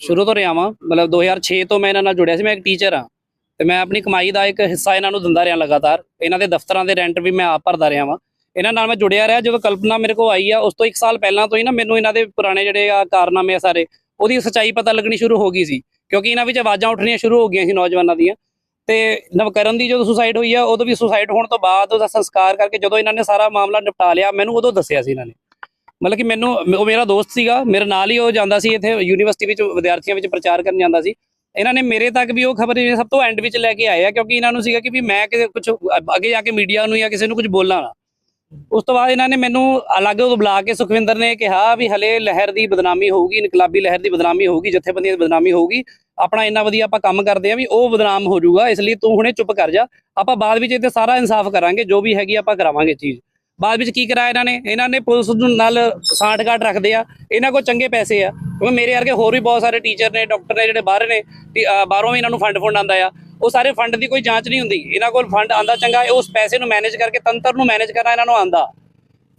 ਸ਼ੁਰੂ ਤੋਂ ਰਿਹਾ ਵਾਂ। ਮਤਲਬ 2006 ਤੋਂ ਮੈਂ ਇਹਨਾਂ ਨਾਲ ਜੁੜਿਆ ਸੀ, ਮੈਂ ਇੱਕ ਟੀਚਰ ਹਾਂ। ਤੇ ਮੈਂ ਆਪਣੀ ਕਮਾਈ ਦਾ ਇੱਕ ਹਿੱਸਾ ਇਹਨਾਂ ਨੂੰ ਦਿੰਦਾ ਰਿਹਾ ਲਗਾਤਾਰ। ਇਹਨਾਂ ਦੇ ਦਫ਼ਤਰਾਂ ਦੇ ਰੈਂਟ ਵੀ ਮੈਂ ਆਪ ਭਰਦਾ ਰਿਹਾ ਵਾਂ। ਇਹਨਾਂ ਨਾਲ ਮੈਂ ਜੁੜਿਆ ਰਿਹਾ, ਜਦੋਂ ਕਲਪਨਾ ਮੇਰੇ ਕੋਲ ਆਈ ਆ, ਉਸ ਤੋਂ 1 ਸਾਲ ਪਹਿਲਾਂ ਤੋਂ ਹੀ ਨਾ ਮੈਨੂੰ ਇਹਨਾਂ ਦੇ ਪੁਰਾਣੇ ਜਿਹੜੇ ਆ ਕਾਰਨਾਮੇ ਆ ਸਾਰੇ, ਉਹਦੀ ਸੱਚਾਈ ਪਤਾ ਲੱਗਣੀ ਸ਼ੁਰੂ ਹੋ ਗਈ ਸੀ। ਕਿਉਂਕਿ ਇਹਨਾਂ ਵਿੱਚ ਆਵਾਜ਼ਾਂ ਉੱਠਣੀਆਂ ਸ਼ੁਰੂ ਹੋ ਗਈਆਂ ਸੀ ਨੌਜਵਾਨਾਂ ਦੀਆਂ। ਤੇ ਨਵਕਰਨ ਦੀ ਜਦੋਂ ਸੁਸਾਈਡ ਹੋਈ ਆ, ਉਦੋਂ ਵੀ ਸੁਸਾਈਡ ਹੋਣ ਤੋਂ ਬਾਅਦ ਉਹਦਾ ਸੰਸਕਾਰ ਕਰਕੇ ਜਦੋਂ ਇਹਨਾਂ ਨੇ ਸਾਰਾ ਮਾਮਲਾ ਨਿਪਟਾ ਲਿਆ, ਮੈਨੂੰ ਉਦੋਂ ਦੱਸਿਆ ਸੀ ਇਹਨਾਂ ਨੇ। ਮਤਲਬ ਕਿ ਮੈਨੂੰ, ਉਹ ਮੇਰਾ ਦੋਸਤ ਸੀਗਾ, ਮੇਰੇ ਨਾਲ ਹੀ ਉਹ ਜਾਂਦਾ ਸੀ ਇੱਥੇ ਯੂਨੀਵਰਸਿਟੀ ਵਿੱਚ, ਵਿਦਿਆਰਥੀਆਂ ਵਿੱਚ ਪ੍ਰਚਾਰ ਕਰਨ ਜਾਂਦਾ ਸੀ। ਇਹਨਾਂ ਨੇ ਮੇਰੇ ਤੱਕ ਵੀ ਉਹ ਖਬਰ ਸਭ ਤੋਂ ਐਂਡ ਵਿੱਚ ਲੈ ਕੇ ਆਏ ਆ, ਕਿਉਂਕਿ ਇਹਨਾਂ ਨੂੰ ਸੀਗਾ ਕਿ ਵੀ ਮੈਂ ਕਿਸੇ ਕੁਝ ਅੱਗੇ ਜਾ ਕੇ ਮੀਡੀਆ ਨੂੰ ਜਾਂ ਕਿਸੇ ਨੂੰ ਕੁਝ ਬੋਲਾਂ ਨਾ। ਉਸ ਤੋਂ ਬਾਅਦ ਇਹਨਾਂ ਨੇ ਮੈਨੂੰ ਅਲੱਗ ਤੋਂ ਬੁਲਾ ਕੇ ਸੁਖਵਿੰਦਰ ਨੇ ਕਿਹਾ ਵੀ ਹਲੇ ਲਹਿਰ ਦੀ ਬਦਨਾਮੀ ਹੋਊਗੀ, ਇਨਕਲਾਬੀ ਲਹਿਰ ਦੀ ਬਦਨਾਮੀ ਹੋਊਗੀ, ਜਥੇਬੰਦੀਆਂ ਦੀ ਬਦਨਾਮੀ ਹੋਊਗੀ। ਆਪਣਾ ਇੰਨਾ ਵਧੀਆ ਆਪਾਂ ਕੰਮ ਕਰਦੇ ਆ ਵੀ ਉਹ ਬਦਨਾਮ ਹੋ ਜਾਊਗਾ, ਇਸ ਲਈ ਤੂੰ ਹੁਣੇ ਚੁੱਪ ਕਰ ਜਾ। ਆਪਾਂ ਬਾਅਦ ਵਿੱਚ ਇੱਥੇ ਸਾਰਾ ਇਨਸਾਫ ਕਰਾਂਗੇ, ਜੋ ਵੀ ਹੈਗੀ ਆਪਾਂ ਕਰਾਵਾਂਗੇ ਚੀਜ਼। ਬਾਅਦ ਵਿੱਚ ਕੀ ਕਰਾਇਆ ਇਹਨਾਂ ਨੇ? ਇਹਨਾਂ ਨੇ ਪੁਲਿਸ ਨੂੰ ਨਾਲ ਸਾਂਠਗਾਠ ਰੱਖਦੇ ਆ। ਇਹਨਾਂ ਕੋਲ ਚੰਗੇ ਪੈਸੇ ਆ। ਕਿਉਂਕਿ ਮੇਰੇ ਵਰਗੇ ਹੋਰ ਵੀ ਬਹੁਤ ਸਾਰੇ ਟੀਚਰ ਨੇ ਡਾਕਟਰ ਨੇ ਜਿਹੜੇ ਬਾਹਰ ਨੇ ਤੇ, ਬਾਹਰੋਂ ਵੀ ਇਹਨਾਂ ਨੂੰ ਫੰਡ ਫੰਡ ਆਂਦਾ ਆ। ਉਹ ਸਾਰੇ ਫੰਡ ਦੀ ਕੋਈ ਜਾਂਚ ਨਹੀਂ ਹੁੰਦੀ। ਇਹਨਾਂ ਕੋਲ ਫੰਡ ਆਂਦਾ ਚੰਗਾ ਉਸ ਪੈਸੇ ਨੂੰ ਮੈਨੇਜ ਕਰਕੇ ਤੰਤਰ ਨੂੰ ਮੈਨੇਜ ਕਰਨਾ ਇਹਨਾਂ ਨੂੰ ਆਂਦਾ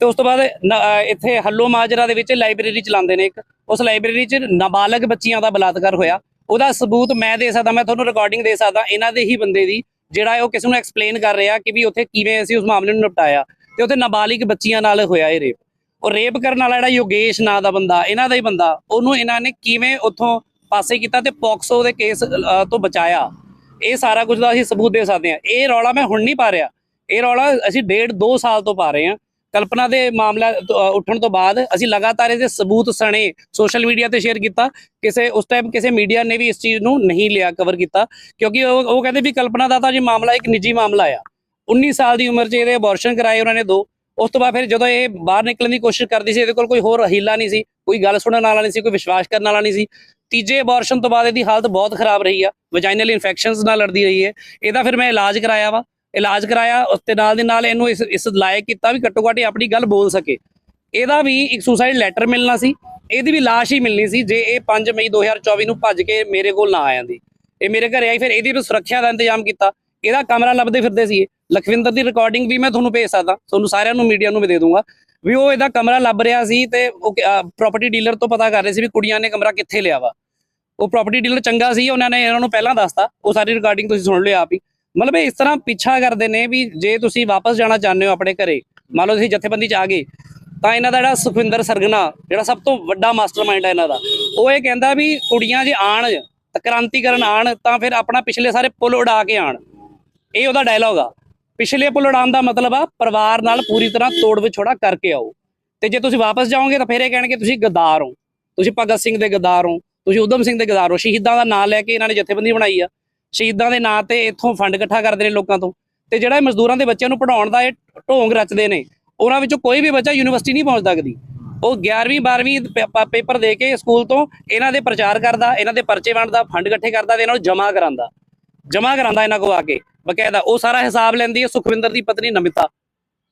ਤੇ ਉਸ ਤੋਂ ਬਾਅਦ ਨ- ਇੱਥੇ ਹੱਲੋ ਮਾਜਰਾ ਦੇ ਵਿੱਚ ਲਾਇਬ੍ਰੇਰੀ ਚਲਾਉਂਦੇ ਨੇ ਇੱਕ। ਉਸ ਲਾਇਬ੍ਰੇਰੀ 'ਚ ਨਾਬਾਲਗ ਬੱਚੀਆਂ ਦਾ ਬਲਾਤਕਾਰ ਹੋਇਆ। ਉਹਦਾ ਸਬੂਤ ਮੈਂ ਦੇ ਸਕਦਾ ਮੈਂ ਤੁਹਾਨੂੰ ਰਿਕਾਰਡਿੰਗ ਦੇ ਸਕਦਾ ਇਹਨਾਂ ਦੇ ਹੀ ਬੰਦੇ ਦੀ ਜਿਹੜਾ ਉਹ ਕਿਸੇ ਨੂੰ ਐਕਸਪਲੇਨ ਕਰ ਰਿਹਾ ਕਿ ਵੀ ਉੱਥੇ ਕਿਵੇਂ ਅਸੀਂ ਉਸ ਮਾਮਲੇ ਨੂੰ ਨਿਪਟਾਇਆ। ਤੇ ਉੱਥੇ ਨਾਬਾਲਿਗ ਬੱਚੀਆਂ ਨਾਲ ਹੋਇਆ ਇਹ ਰੇਪ। ਉਹ ਰੇਪ ਕਰਨ ਵਾਲਾ ਜਿਹੜਾ ਯੋਗੇਸ਼ ਨਾਂ ਦਾ ਬੰਦਾ, ਇਹਨਾਂ ਦਾ ਹੀ ਬੰਦਾ, ਉਹਨੂੰ ਇਹਨਾਂ ਨੇ ਕਿਵੇਂ ਉੱਥੋਂ ਪਾਸੇ ਕੀਤਾ ਤੇ ਪੋਕਸੋ ਦੇ ਕੇਸ ਤੋਂ ਬਚਾਇਆ। ਇਹ ਸਾਰਾ ਕੁਝ ਦਾ ਅਸੀਂ ਸਬੂਤ ਦੇ ਸਕਦੇ ਹਾਂ। ਇਹ ਰੌਲਾ ਮੈਂ ਹੁਣ ਨਹੀਂ ਪਾ ਰਿਹਾ। ਇਹ ਰੌਲਾ ਅਸੀਂ ਡੇਢ 2 ਸਾਲ ਤੋਂ ਪਾ ਰਹੇ ਹਾਂ। ਕਲਪਨਾ ਦੇ ਮਾਮਲਾ ਉੱਠਣ ਤੋਂ ਬਾਅਦ ਅਸੀਂ ਲਗਾਤਾਰ ਇਹਦੇ ਸਬੂਤ ਸਣੇ, ਸੋਸ਼ਲ ਮੀਡੀਆ ਤੇ ਸ਼ੇਅਰ ਕੀਤਾ। ਕਿਸੇ, ਉਸ ਟਾਈਮ ਕਿਸੇ ਮੀਡੀਆ ਨੇ ਵੀ ਇਸ ਚੀਜ਼ ਨੂੰ ਨਹੀਂ ਲਿਆ ਕਵਰ ਕੀਤਾ। ਕਿਉਂਕਿ ਉਹ ਉਹ ਕਹਿੰਦੇ ਵੀ ਕਲਪਨਾ ਦਾ ਤਾਂ ਜੀ ਮਾਮਲਾ ਇੱਕ ਨਿੱਜੀ ਮਾਮਲਾ ਆ। 19 ਸਾਲ ਦੀ ਉਮਰ 'ਚ ਇਹਦੇ ਅਬੋਰਸ਼ਨ ਕਰਾਏ ਉਹਨਾਂ ਨੇ ਦੋ। ਉਸ ਤੋਂ ਬਾਅਦ ਫਿਰ ਜਦੋਂ ਇਹ ਬਾਹਰ ਨਿਕਲਣ ਦੀ ਕੋਸ਼ਿਸ਼ ਕਰਦੀ ਸੀ, ਇਹਦੇ ਕੋਲ ਕੋਈ ਹੋਰ ਹੀਲਾ ਨਹੀਂ ਸੀ, ਕੋਈ ਗੱਲ ਸੁਣਨ ਵਾਲਾ ਨਹੀਂ ਸੀ, ਕੋਈ ਵਿਸ਼ਵਾਸ ਕਰਨ ਵਾਲਾ ਨਹੀਂ ਸੀ। ਤੀਜੇ ਅਬੋਰਸ਼ਨ ਤੋਂ ਬਾਅਦ ਇਹਦੀ ਹਾਲਤ ਬਹੁਤ ਖਰਾਬ ਰਹੀ ਆ। ਵਜਾਈਨਲ ਇਨਫੈਕਸ਼ਨਸ ਨਾਲ ਲੜਦੀ ਰਹੀ ਹੈ ਇਹਦਾ ਫਿਰ ਮੈਂ ਇਲਾਜ ਕਰਾਇਆ ਵਾ। ਇਲਾਜ ਕਰਾਇਆ, ਉਸ ਤੇ ਨਾਲ ਦੇ ਨਾਲ ਇਹਨੂੰ ਇਸ ਇਸ ਲਾਇਕ ਕੀਤਾ ਵੀ ਘੱਟੋ ਘੱਟ ਇਹ ਆਪਣੀ ਗੱਲ ਬੋਲ ਸਕੇ। ਇਹਦਾ ਵੀ ਇੱਕ ਸੁਸਾਈਡ ਲੈਟਰ ਮਿਲਣਾ ਸੀ। ਇਹਦੀ ਵੀ ਲਾਸ਼ ਹੀ ਮਿਲਣੀ ਸੀ, ਜੇ ਇਹ 5 ਮਈ 2024 ਨੂੰ ਭੱਜ ਕੇ ਮੇਰੇ ਕੋਲ ਨਾ ਆ ਜਾਂਦੀ ਇਹ ਮੇਰੇ ਘਰੇ ਆਈ, ਫਿਰ ਇਹਦੀ ਵੀ ਸੁਰੱਖਿਆ ਦਾ ਇੰਤਜ਼ਾਮ ਕੀਤਾ। ਇਹਦਾ ਕਮਰਾ ਲੱਭਦੇ ਫਿਰਦੇ ਸੀ ਲਖਵਿੰਦਰ ਦੀ ਰਿਕਾਰਡਿੰਗ ਵੀ ਮੈਂ ਤੁਹਾਨੂੰ ਭੇਜ ਸਕਦਾ। ਤੁਹਾਨੂੰ ਸਾਰਿਆਂ ਨੂੰ ਮੀਡੀਆ ਨੂੰ ਵੀ ਦੇ ਦੂੰਗਾ ਵੀ ਉਹ ਇਹਦਾ ਕਮਰਾ ਲੱਭ ਰਿਹਾ ਸੀ ਤੇ ਉਹ ਪ੍ਰਾਪਰਟੀ ਡੀਲਰ ਤੋਂ ਪਤਾ ਕਰ ਰਹੇ ਸੀ ਵੀ ਕੁੜੀਆਂ ਨੇ ਕਮਰਾ ਕਿੱਥੇ ਲਿਆ ਵਾ। ਉਹ ਪ੍ਰਾਪਰਟੀ ਡੀਲਰ ਚੰਗਾ ਸੀ, ਉਹਨਾਂ ਨੇ ਇਹਨਾਂ ਨੂੰ ਪਹਿਲਾਂ ਦੱਸਤਾ। ਉਹ ਸਾਰੀ ਰਿਕਾਰਡਿੰਗ ਤੁਸੀਂ ਸੁਣ ਲਿਓ ਆਪ ਹੀ। ਮਤਲਬ ਇਸ ਤਰ੍ਹਾਂ ਪਿੱਛਾ ਕਰਦੇ ਨੇ ਵੀ ਜੇ ਤੁਸੀਂ ਵਾਪਸ ਜਾਣਾ ਚਾਹੁੰਦੇ ਹੋ ਆਪਣੇ ਘਰੇ, ਮੰਨ ਲਓ ਤੁਸੀਂ ਜਥੇਬੰਦੀ ਚ ਆ ਗਏ, ਤਾਂ ਇਹਨਾਂ ਦਾ ਜਿਹੜਾ ਸੁਖਵਿੰਦਰ ਸਰਗਨਾ, ਜਿਹੜਾ ਸਭ ਤੋਂ ਵੱਡਾ ਮਾਸਟਰਮਾਈਂਡ ਹੈ ਇਹਨਾਂ ਦਾ, ਉਹ ਇਹ ਕਹਿੰਦਾ ਵੀ ਕੁੜੀਆਂ ਜੇ ਆਣ ਤਾਂ ਕ੍ਰਾਂਤੀ ਕਰਨ ਆਣ ਤਾਂ ਫਿਰ ਆਪਣਾ ਪਿਛਲੇ ਸਾਰੇ ਪੁੱਲ ਉਡਾ ਕੇ ਆਣ ਇਹ ਉਹਦਾ ਡਾਇਲੌਗ ਆ। ਪਿਛਲੇ ਪੁਲ ਉਡਾਉਣ ਦਾ ਮਤਲਬ ਆ, ਪਰਿਵਾਰ ਨਾਲ ਪੂਰੀ ਤਰ੍ਹਾਂ ਤੋੜ ਵਿਛੋੜਾ ਕਰਕੇ ਆਓ। ਤੇ ਜੇ ਤੁਸੀਂ ਵਾਪਸ ਜਾਓਗੇ ਤਾਂ ਫਿਰ ਇਹ ਕਹਿਣਗੇ ਤੁਸੀਂ ਗਦਾਰ ਹੋ। ਤੁਸੀਂ ਭਗਤ ਸਿੰਘ ਦੇ ਗਦਾਰ ਹੋ। ਤੁਸੀਂ ਉਦਮ ਸਿੰਘ ਦੇ ਗਦਾਰ ਹੋ। ਸ਼ਹੀਦਾਂ ਦਾ ਨਾਂ ਲੈ ਕੇ ਇਹਨਾਂ ਨੇ ਜਥੇਬੰਦੀ ਬਣਾਈ ਆ। ਸ਼ਹੀਦਾਂ ਦੇ ਨਾਂ ਤੇ ਇੱਥੋਂ ਫੰਡ ਇਕੱਠਾ ਕਰਦੇ ਨੇ ਲੋਕਾਂ ਤੋਂ। ਤੇ ਜਿਹੜਾ ਮਜ਼ਦੂਰਾਂ ਦੇ ਬੱਚਿਆਂ ਨੂੰ ਪੜਾਉਣ ਦਾ ਇਹ ਢੋਂਗ ਰਚਦੇ ਨੇ, ਉਹਨਾਂ ਵਿੱਚੋਂ ਕੋਈ ਵੀ ਬੱਚਾ ਯੂਨੀਵਰਸਿਟੀ ਨਹੀਂ ਪਹੁੰਚ ਸਕਦੀ ਉਹ 11ਵੀਂ 12ਵੀਂ ਪੇ- ਪੇਪਰ ਦੇ ਕੇ ਸਕੂਲ ਤੋਂ ਇਹਨਾਂ ਦੇ ਪ੍ਰਚਾਰ ਕਰਦਾ, ਇਹਨਾਂ ਦੇ ਪਰਚੇ ਵੰਡਦਾ, ਫੰਡ ਇਕੱਠੇ ਕਰਦਾ ਤੇ ਇਹਨਾਂ ਨੂੰ ਜਮ੍ਹਾਂ ਕਰਾਂਦਾ ਜਮ੍ਹਾਂ ਕਰਾਂਦਾ ਇਹਨਾਂ ਕੋਲ ਆ ਕੇ। ਬਕਾਇਦਾ, ਉਹ ਸਾਰਾ ਹਿਸਾਬ ਲੈਂਦੀ ਹੈ ਸੁਖਵਿੰਦਰ ਦੀ ਪਤਨੀ ਨਮਿਤਾ।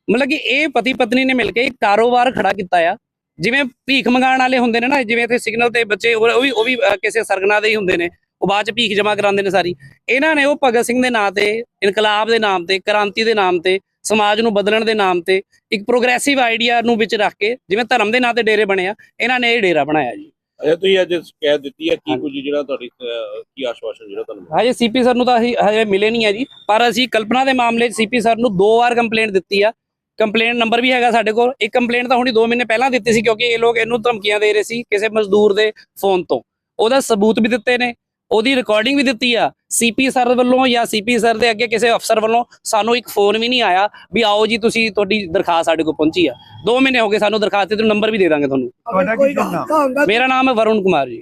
ਮਤਲਬ ਕਿ ਇਹ ਪਤੀ ਪਤਨੀ ਨੇ ਮਿਲ ਕੇ ਇੱਕ ਕਾਰੋਬਾਰ ਖੜਾ ਕੀਤਾ ਆ। ਜਿਵੇਂ ਭੀਖ ਮੰਗਾਉਣ ਵਾਲੇ ਹੁੰਦੇ ਨੇ ਨਾ, ਜਿਵੇਂ ਇੱਥੇ ਸਿਗਨਲ ਤੇ ਬੱਚੇ, ਉਹ ਵੀ ਉਹ ਵੀ ਕਿਸੇ ਸਰਗਨਾ ਦੇ ਹੀ ਹੁੰਦੇ ਨੇ। ਉਹ ਬਾਅਦ ਚ ਭੀਖ ਜਮ੍ਹਾਂ ਕਰਾਉਂਦੇ ਨੇ ਸਾਰੀ। ਇਹਨਾਂ ਨੇ ਉਹ ਭਗਤ ਸਿੰਘ ਦੇ ਨਾਂ ਤੇ, ਇਨਕਲਾਬ ਦੇ ਨਾਮ ਤੇ, ਕ੍ਰਾਂਤੀ ਦੇ ਨਾਮ ਤੇ, ਸਮਾਜ ਨੂੰ ਬਦਲਣ ਦੇ ਨਾਮ ਤੇ, ਇੱਕ ਪ੍ਰੋਗਰੈਸਿਵ ਆਈਡੀਆ ਨੂੰ ਵਿੱਚ ਰੱਖ ਕੇ, ਜਿਵੇਂ ਧਰਮ ਦੇ ਨਾਂ ਤੇ ਡੇਰੇ ਬਣੇ ਆ, ਇਹਨਾਂ ਨੇ ਇਹ ਡੇਰਾ ਬਣਾਇਆ ਜੀ। ਅੱਛਾ ਤੁਸੀਂ ਅੱਜ ਕਹਿ ਦਿੱਤੀ ਹੈ ਕੀ ਕੁਝ ਜਿਹੜਾ ਤੁਹਾਡੀ ਅਹ, ਕੀ ਆਸ਼ਵਾਸਨ ਜਿਹੜਾ ਤੁਹਾਨੂੰ? ਹਜੇ ਸੀਪੀ ਸਰ ਨੂੰ ਤਾਂ ਅਸੀਂ ਹਜੇ ਮਿਲੇ ਨਹੀਂ ਆ ਜੀ ਪਰ ਅਸੀਂ ਕਲਪਨਾ ਦੇ ਮਾਮਲੇ 'ਚ ਸੀਪੀ ਸਰ ਨੂੰ ਦੋ ਵਾਰ ਕੰਪਲੇਂਟ ਦਿੱਤੀ ਆ। ਕੰਪਲੇਂਟ ਨੰਬਰ ਵੀ ਹੈਗਾ ਸਾਡੇ ਕੋਲ ਇੱਕ ਕੰਪਲੇਂਟ ਤਾਂ ਹੁਣੀ 2 ਮਹੀਨੇ ਪਹਿਲਾਂ ਦਿੱਤੀ ਸੀ ਕਿਉਂਕਿ ਇਹ ਲੋਕ ਇਹਨੂੰ ਧਮਕੀਆਂ ਦੇ ਰਹੇ ਸੀ ਕਿਸੇ ਮਜ਼ਦੂਰ ਦੇ ਫੋਨ ਤੋਂ। ਉਹਦਾ ਸਬੂਤ ਵੀ ਦਿੱਤੇ ਨੇ ਉਹਦੀ ਰਿਕਾਰਡਿੰਗ ਵੀ ਦਿੱਤੀ ਆ ਸੀਪੀ ਸਰ ਵੱਲੋਂ ਜਾਂ ਸੀਪੀ ਸਰ ਦੇ ਅੱਗੇ ਕਿਸੇ ਅਫਸਰ ਵੱਲੋਂ ਸਾਨੂੰ ਇੱਕ ਫੋਨ ਵੀ ਨਹੀਂ ਆਇਆ ਵੀ ਆਓ ਜੀ ਤੁਸੀਂ ਤੁਹਾਡੀ ਦਰਖਾਸਤ ਸਾਡੇ ਕੋਲ ਪਹੁੰਚੀ ਆ। 2 ਮਹੀਨੇ ਹੋ ਗਏ ਸਾਨੂੰ ਦਰਖਾਸਤ ਤੇ ਨੰਬਰ ਵੀ ਦੇ ਦਾਂਗੇ ਤੁਹਾਨੂੰ। ਤੁਹਾਡਾ ਕੀ ਨਾਮ ਮੇਰਾ ਨਾਮ ਹੈ ਵਰੁਣ ਕੁਮਾਰ ਜੀ।